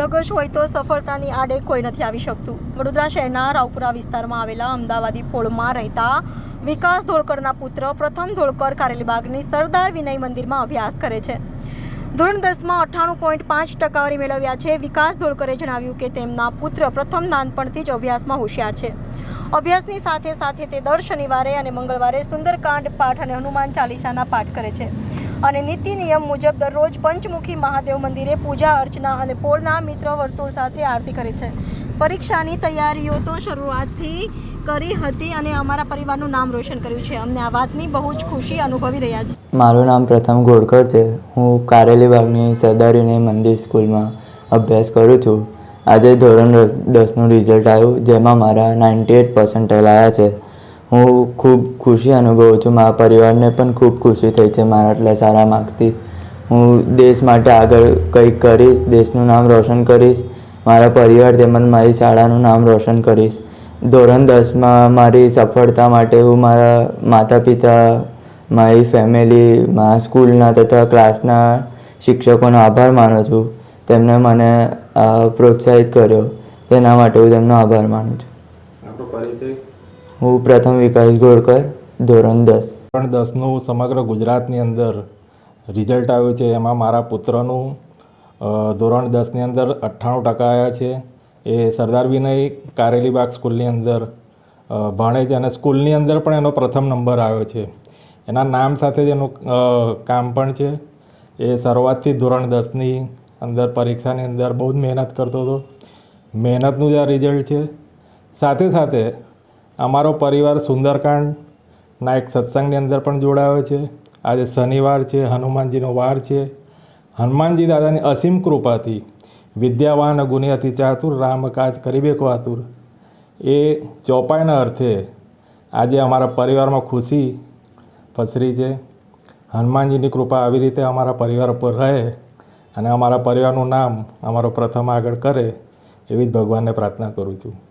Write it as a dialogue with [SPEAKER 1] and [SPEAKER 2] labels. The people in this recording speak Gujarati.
[SPEAKER 1] જ હોય તો સફળતાની આડે કોઈ નથી આવી શકતું. વડોદરા શહેરના રાવપુરા વિસ્તારમાં આવેલા અમદાવાદી પોળમાં રહેતા વિકાસ ધોળકરના પુત્ર પ્રથમ ધોળકર કારેલીબાગની સરદાર વિનય મંદિરમાં અભ્યાસ કરે છે. ધોરણ દસમાં અઠ્ઠાણું પોઈન્ટ પાંચ ટકાવારી મેળવ્યા છે. વિકાસ ધોળકરે જણાવ્યું કે તેમના પુત્ર પ્રથમ નાનપણથી જ અભ્યાસમાં હોશિયાર છે. અભ્યાસની સાથે સાથે તે દર શનિવારે અને મંગળવારે સુંદરકાંડ પાઠ અને હનુમાન ચાલીસાના પાઠ કરે છે. અને નીતિ નિયમ મુજબ દરરોજ પંચમુખી મહાદેવ મંદિરે પૂજા, અર્ચના અને પોળના મિત્ર વર્તુળ સાથે આરતી કરે છે. પરીક્ષાની તૈયારીઓ તો શરૂઆતથી કરી હતી અને અમારા પરિવારનું નામ રોશન કર્યું છે. અમને આ વાતની બહુ જ ખુશી અનુભવી રહ્યા છે.
[SPEAKER 2] મારું નામ પ્રથમ ગોળકર છે. હું કારેલીબાગની સરદારીને મંદિર સ્કૂલમાં અભ્યાસ કરું છું. આજે ધોરણ દસ- દસનું રિઝલ્ટ આવ્યું, જેમાં મારા નાઇન્ટી એટ પર્સન્ટેજ આવ્યા છે. હું ખૂબ ખુશી અનુભવું છું. મારા પરિવારને પણ ખૂબ ખુશી થઈ છે મારા આટલા સારા માર્ક્સથી. હું દેશ માટે આગળ કંઈક કરીશ, દેશનું નામ રોશન કરીશ, મારા પરિવાર તેમજ મારી શાળાનું નામ રોશન કરીશ. ધોરણ દસમાં મારી સફળતા માટે હું મારા માતા પિતા મારી ફેમિલી મારા સ્કૂલના તથા ક્લાસના શિક્ષકોનો આભાર માનું છું. તેમણે મને પ્રોત્સાહિત કર્યો. તેના માટે હું તેમનો આભાર માનું છું.
[SPEAKER 3] આપણો પરિચય?
[SPEAKER 2] હું પ્રથમ વિકાસ ગોળકર ધોરણ દસ.
[SPEAKER 3] ધોરણ દસનું સમગ્ર ગુજરાતની અંદર રિઝલ્ટ આવ્યું છે. એમાં મારા પુત્રનું ધોરણ દસની અંદર અઠ્ઠાણું ટકા આવ્યા છે. એ સરદાર વિનય કારેલીબાગ સ્કૂલની અંદર ભણે છે અને સ્કૂલની અંદર પણ એનો પ્રથમ નંબર આવ્યો છે. એના નામ સાથે જ એનું કામ પણ છે. એ શરૂઆતથી ધોરણ દસની અંદર પરીક્ષાની અંદર બહુ જ મહેનત કરતો હતો. મહેનતનું જ આ રિઝલ્ટ છે. સાથે સાથે અમારો પરિવાર સુંદરકાંડના એક સત્સંગની અંદર પણ જોડાયો છે. આજે શનિવાર છે, હનુમાનજીનો વાર છે. હનુમાનજી દાદાની અસીમ કૃપાથી વિદ્યાવાન ગુની અતિ ચાતુર, રામ કાજ કરીબે આતુર. એ ચોપાઈના અર્થે આજે અમારા પરિવારમાં ખુશી પસરી છે. હનુમાનજીની કૃપા આવી રીતે અમારા પરિવાર પર રહે અને અમારા પરિવારનું નામ અમારો પ્રથમ આગળ કરે એવી જ ભગવાનને પ્રાર્થના કરું છું.